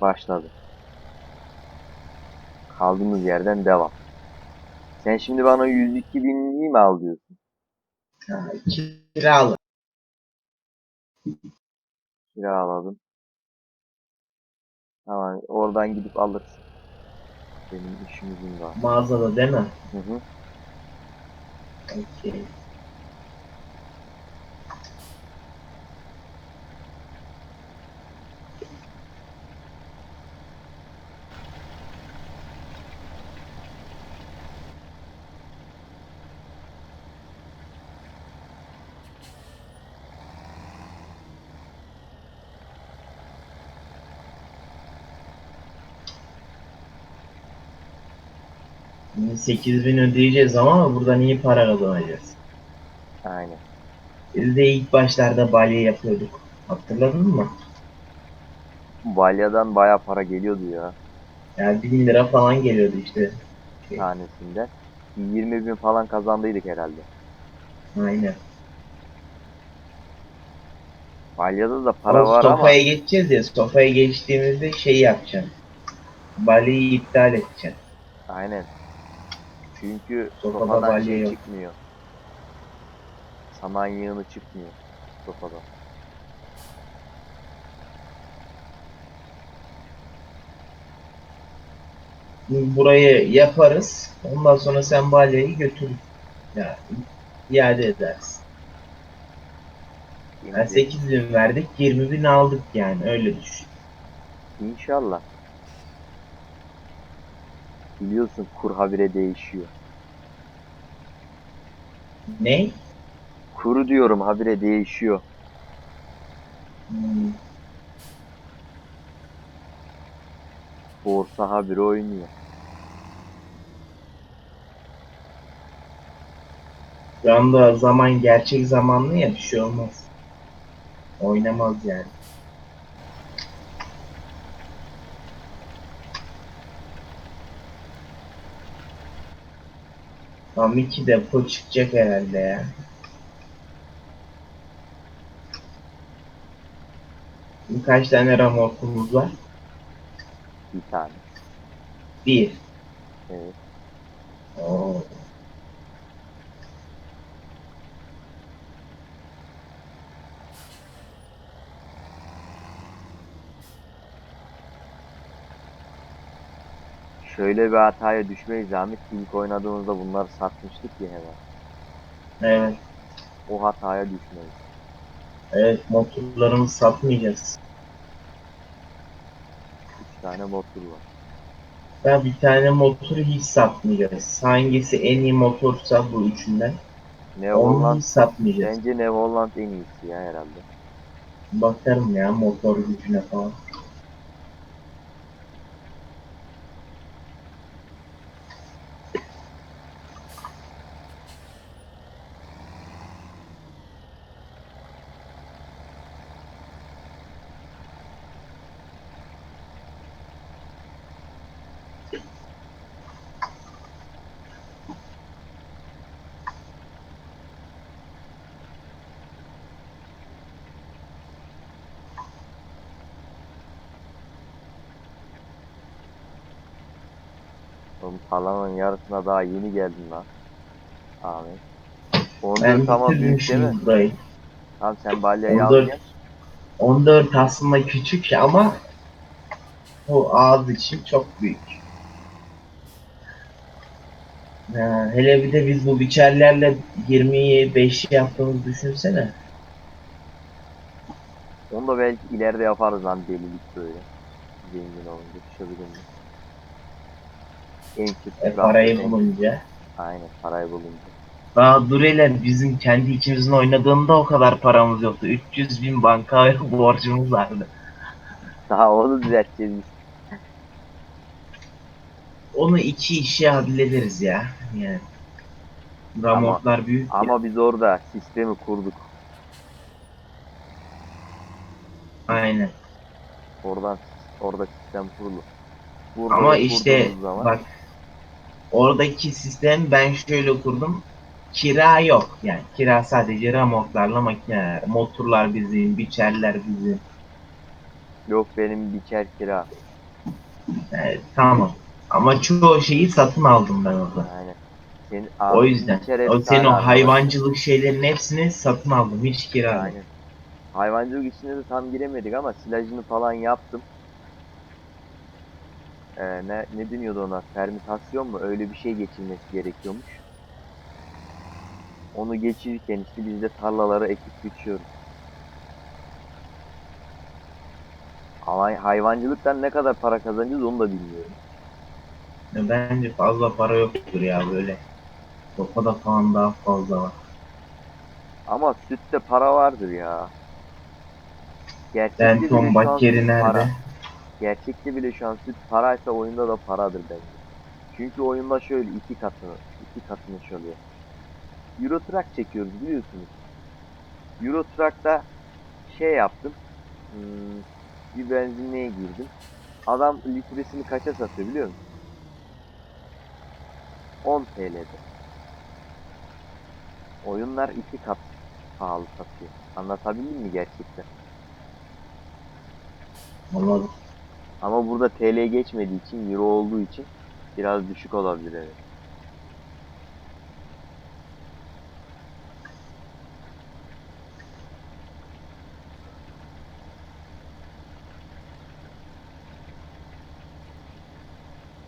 Başladı. Kaldığımız yerden devam. Sen şimdi bana 102 binliği mi al diyorsun? Ha, kiralı. Kiraladım. Tamam oradan gidip alırsın. Benim işimizin var. Mağazada değil mi? Hı hı. Okey. 8000 ödeyeceğiz ama buradan iyi para kazanacağız. Aynen. Biz de ilk başlarda balya yapıyorduk. Hatırladın mı? Balyadan baya para geliyordu ya Yani 1000 lira falan geliyordu işte. tanesinde. 20 bin falan kazandıydık herhalde. Aynen. Balyada da para O var ama sofaya geçeceğiz ya. Sofaya geçtiğimizde şey yapacaksın. Balyayı iptal edeceksin. aynen. Çünkü Sofada sofadan balya şey yok. çıkmıyor. Saman yığını çıkmıyor sofadan. Burayı yaparız. Ondan sonra sen balyayı götür. Ya, iade edersin. Yani Şimdi 8 bin verdik, 20 bin aldık yani öyle düşün. İnşallah. Biliyorsun kur habire değişiyor. Ne? Kuru diyorum habire değişiyor. Hmm, Borsa habire oynuyor. Şu anda zaman gerçek zamanlı ya bir şey olmaz. Oynamaz yani. Tam iki depo çıkacak herhalde ya. Kaç tane ramorkumuz var? Bir tane. Bir. Evet. Oo. Şöyle bir hataya düşmeyiz Ahmet. İlk oynadığımızda bunları satmıştık ya hemen. Evet. O hataya düşmeyiz. Evet motorlarımızı satmayacağız. Üç tane motor var. Ya bir tane motoru hiç satmayacağız. Hangisi en iyi motorsa bu üçünden Ne onu hiç satmayacağız. bence ne Holland en iyisi ya herhalde. Bakarım ya motor gücüne falan. Oğlum tarlanın yarısına daha yeni geldin lan. Onu Ben tamam bitirdim büyük değil mi? burayı. Tamam sen balyayı 14. alacaksın. 14 aslında küçük ama o ağız için çok büyük. Ha, hele bir de biz bu biçerlerle 20'yi 5 yaptığımızı düşünsene. Onu da belki ileride yaparız lan delilik böyle. Zengin olunca düşebilir mi? En kötü E, parayı bulunca. Aynen parayı bulunca. Daha Dureler bizim kendi içimizin oynadığında o kadar paramız yoktu. 300 bin banka borcumuz vardı. Daha onu düzelteceğiz biz. Onu iki işe hallederiz ya. Yani. Ramortlar büyük ya. Ama biz orada sistemi kurduk. Aynen. Oradan orada sistem kurulu. Burada Ama işte kurduğumuz zaman- bak oradaki sistem ben şöyle kurdum. Kira yok yani. Kira sadece ramortlarla makineler. Motorlar bizim, biçerler bizim. Yok benim biçer kira. Evet, tamam. Ama çoğu şeyi satın aldım ben orada. Yani senin O abi yüzden. O senin o hayvancılık şeylerin hepsini satın aldım. Hiç kira. Aynen. Hayvancılık içine de tam giremedik ama silajını falan yaptım. Ee, ne, ne deniyordu ona? Fermitasyon mu? Öyle bir şey geçilmesi gerekiyormuş. Onu geçirirken işte biz de tarlalara ekip biçiyoruz. Ama hayvancılıktan ne kadar para kazanacağız onu da bilmiyorum. Ya Bence fazla para yoktur ya böyle. Sofada falan daha fazla var. Ama sütte para vardır ya. Gerçekte Ben an Bakkeri süt para. Gerçekte bile şu an süt paraysa oyunda da paradır bence. Çünkü oyunda şöyle iki katını, iki katını çalıyor. Euro Truck çekiyoruz biliyorsunuz. Euro Truck'ta şey yaptım. Hmm, bir benzinliğe girdim. Adam litresini kaça satıyor biliyor musun? 10 TL'de. Oyunlar iki kat pahalı satıyor. Anlatabildim mi gerçekten? Anladım. Ama burada TL geçmediği için, euro olduğu için biraz düşük olabilir evet.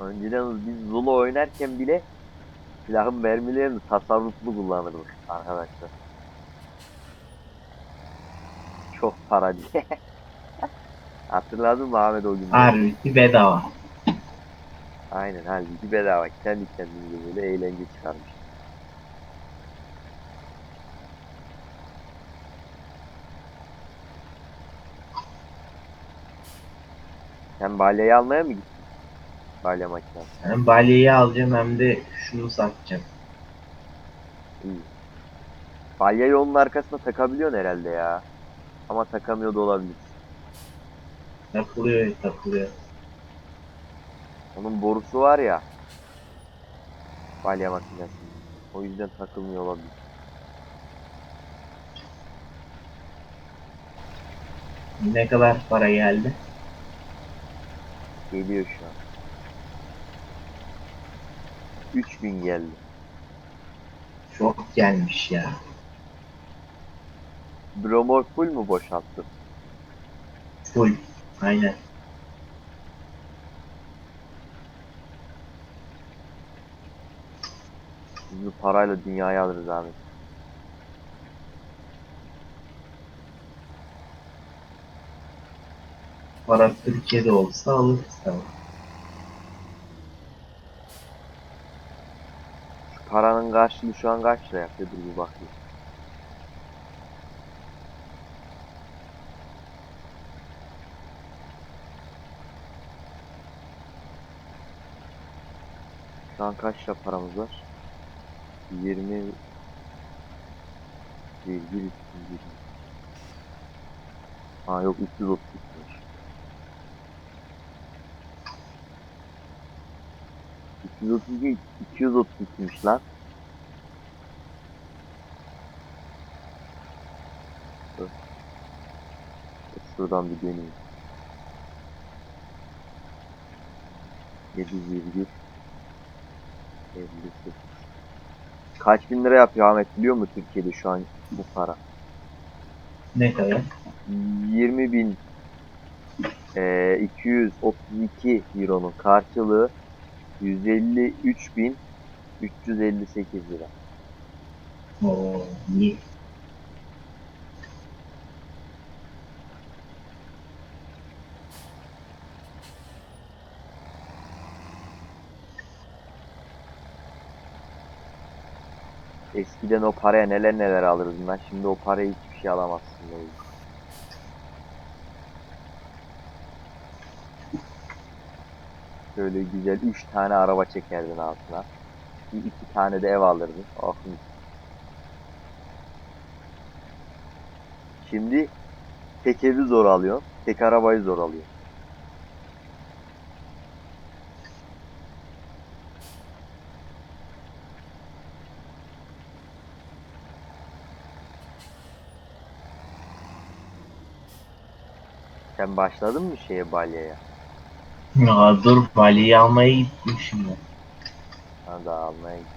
Önceden biz Zula oynarken bile silahın mermilerini tasarruflu kullanırdık arkadaşlar. Çok para diye. Hatırladın mı Ahmet o günleri? Harbi bedava. Aynen halbuki bedava. Kendi kendimize böyle eğlence çıkarmış. Sen balyayı almaya mı gittin? Balya makinesi. Hem balyeyi alacağım hem de şunu satacağım. İyi. Balyayı onun arkasına takabiliyorsun herhalde ya. Ama takamıyor da olabilir. Takılıyor takılıyor. Onun borusu var ya. Balya makinesi. O yüzden takılmıyor olabilir. Ne kadar para geldi? Geliyor şu an. 3000 geldi. Çok gelmiş ya. Bromor full mu boşalttın? Full. Aynen. Biz bu parayla dünyayı alırız abi. Para Türkiye'de olsa alırız. Şu paranın karşılığı şu an kaç lira yapıyor? Dur bir bakayım. Şu an kaç lira paramız var? 20 virgül 20. Ha yok 330 var. 232 232'miş lan. Şuradan bir deneyim. 7,5 50. Kaç bin lira yapıyor Ahmet biliyor mu Türkiye'de şu an bu para? Ne kadar? 20 bin ee, e, 232 euronun karşılığı 153 bin 358 lira. Oo. Eskiden o paraya neler neler alırdın lan. Şimdi o paraya hiçbir şey alamazsın. böyle. Şöyle güzel 3 tane araba çekerdin altına. Bir iki tane de ev alırdın. Oh. Şimdi tek evi zor alıyorsun. Tek arabayı zor alıyorsun. Sen başladın mı şeye balyaya? Ya dur Bali'yi almaya gittim şimdi. Ben de almaya gittim.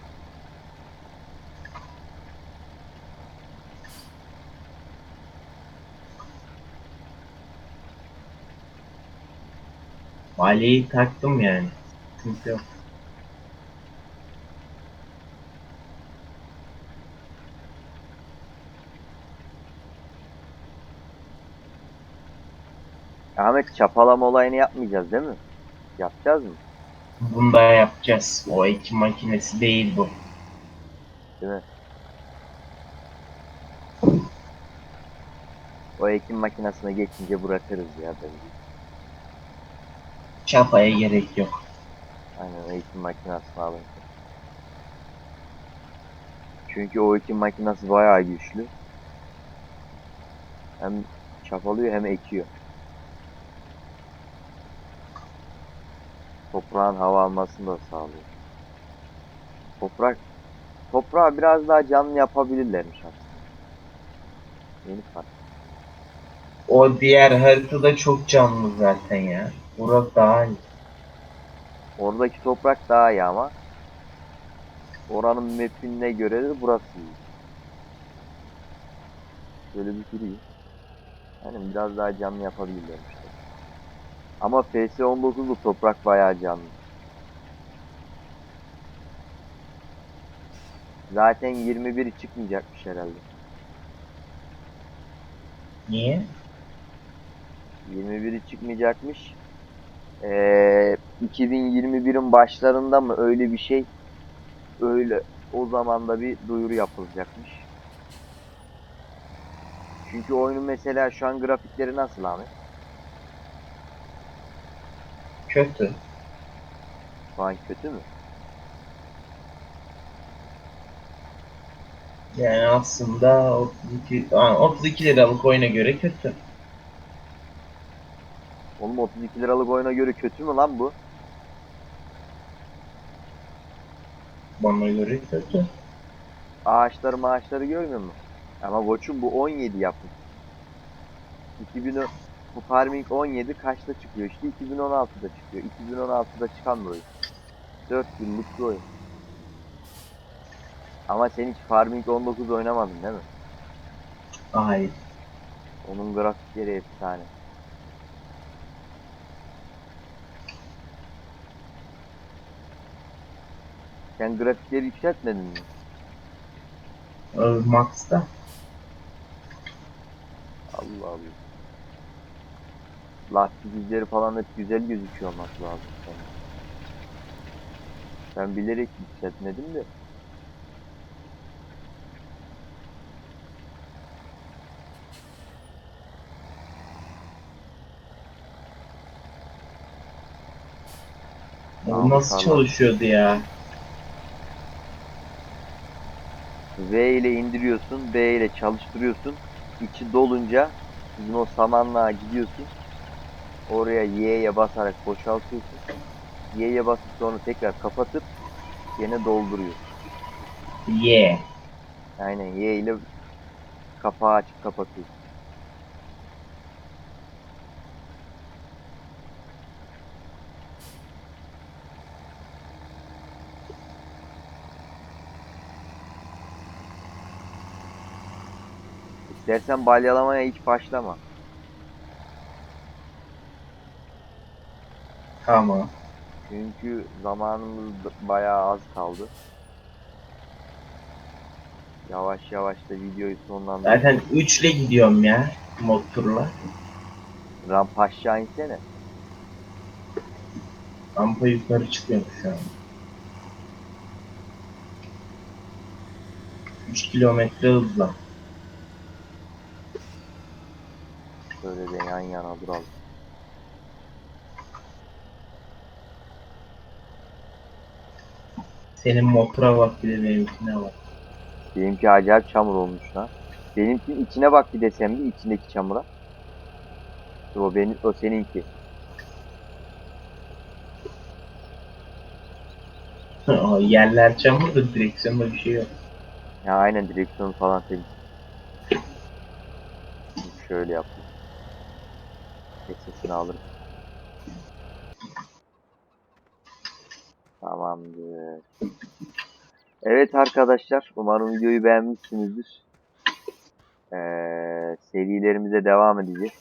Bali'yi taktım yani. Sıkıntı yok. Ahmet çapalama olayını yapmayacağız değil mi? Yapacağız mı? Bunu da yapacağız. O ekim makinesi değil bu. Değil mi? O ekim makinesine geçince bırakırız ya bence. Çapaya gerek yok. Aynen o ekim makinesini alın. Çünkü o ekim makinesi bayağı güçlü. Hem çapalıyor hem ekiyor. Toprağın hava almasını da sağlıyor. Toprak toprağı biraz daha canlı yapabilirlermiş aslında. Yeni fark. O diğer haritada çok canlı zaten ya. Burası daha iyi. Oradaki toprak daha iyi ama oranın map'ine göre de burası iyi. Böyle bir sürü iyi. Yani biraz daha canlı yapabilirlermiş. Ama FS19'lu toprak bayağı canlı. Zaten 21'i çıkmayacakmış herhalde. Niye? 21'i çıkmayacakmış. Ee, 2021'in başlarında mı öyle bir şey öyle o zaman da bir duyuru yapılacakmış. Çünkü oyunun mesela şu an grafikleri nasıl Ahmet? Kötü. Şu an kötü mü? Yani aslında 32, Aa, 32 liralık oyuna göre kötü. Oğlum 32 liralık oyuna göre kötü mü lan bu? Bana göre kötü. Ağaçları maaşları görmüyor musun? Ama koçum bu 17 yapmış. 2000 o- bu Farming 17 kaçta çıkıyor işte 2016'da çıkıyor. 2016'da çıkan bir oyun. 4 yıllık bir oyun. Ama sen hiç Farming 19 oynamadın değil mi? Hayır. Onun grafikleri efsane. Sen grafikleri yükseltmedin mi? Max'ta. Allah Allah. Lastik izleri falan hep güzel gözüküyor olması lazım senin. Ben bilerek yükseltmedim de. O nasıl tamam. çalışıyordu ya? V ile indiriyorsun, B ile çalıştırıyorsun. İçi dolunca bizim o samanlığa gidiyorsun. Oraya Y'ye basarak boşaltıyorsun. Y'ye basıp sonra tekrar kapatıp yine dolduruyor. Yeah. Aynen Y ile kapağı açıp kapatıyorsun. İstersen balyalamaya hiç başlama. Tamam. Çünkü zamanımız bayağı az kaldı. Yavaş yavaş da videoyu sonlandırıp Zaten 3 ile gidiyorum ya motorla. ramp aşağı insene. Rampa yukarı çıkıyorum şu an. 3 kilometre hızla. Şöyle de yan yana duralım. Senin motora bak bir de benimkine bak. Benimki acayip çamur olmuş lan. Benimki içine bak bir de sen bir içindeki çamura. O benim o seninki. O yerler çamur da direksiyonda bir şey yok. Ya aynen direksiyon falan senin. Şöyle yapayım. Sesini alırım. Tamamdır. Evet arkadaşlar, umarım videoyu beğenmişsinizdir. Ee, serilerimize devam edeceğiz.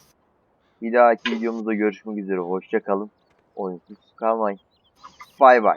Bir dahaki videomuzda görüşmek üzere. Hoşça kalın. Oyunsuz kalmayın. Bay bay.